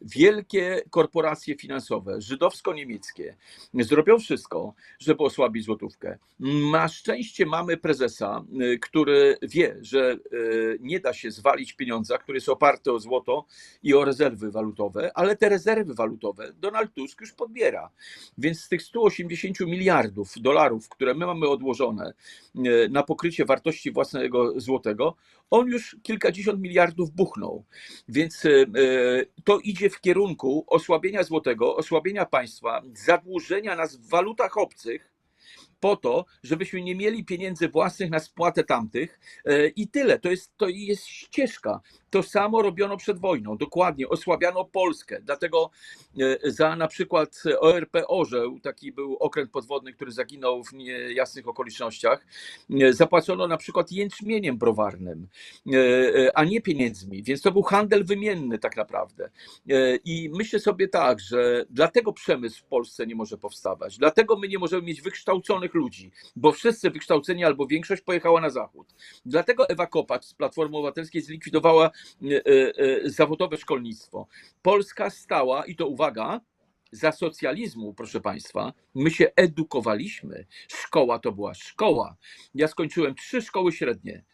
wielkie korporacje finansowe, żydowsko-niemieckie, zrobią wszystko, żeby osłabić złotówkę. Na szczęście mamy prezesa, y, który wie, że y, nie da się zwalić pieniądza, który jest oparty o złoto i o rezerwy walutowe, ale te rezerwy walutowe Donald Tusk już podbiera. Więc z tych 180 miliardów dolarów, które my mamy odłożone y, na pokrycie wartości własnego złotego, on już kilkadziesiąt miliardów buchnął. Więc to idzie w kierunku osłabienia złotego, osłabienia państwa, zadłużenia nas w walutach obcych, po to, żebyśmy nie mieli pieniędzy własnych na spłatę tamtych y, i tyle. To jest, to jest ścieżka. To samo robiono przed wojną, dokładnie. Osłabiano Polskę. Dlatego y, za na przykład ORP Orzeł, taki był okręt podwodny, który zaginął w niejasnych okolicznościach, y, zapłacono na przykład jęczmieniem browarnym, y, a nie pieniędzmi. Więc to był handel wymienny tak naprawdę. I myślę sobie tak, że dlatego przemysł w Polsce nie może powstawać. Dlatego my nie możemy mieć wykształconych ludzi, bo wszyscy wykształceni albo większość pojechała na zachód. Dlatego Ewa Kopacz z Platformy Obywatelskiej zlikwidowała zawodowe szkolnictwo. Polska stała, i to uwaga, za socjalizmu, proszę Państwa, my się edukowaliśmy. Szkoła to była szkoła. Ja skończyłem trzy szkoły średnie.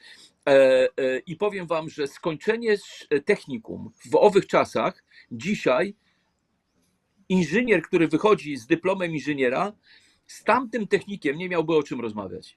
E, e, I powiem Wam, że skończenie sz- technikum w owych czasach, dzisiaj inżynier, który wychodzi z dyplomem inżyniera, z tamtym technikiem nie miałby o czym rozmawiać.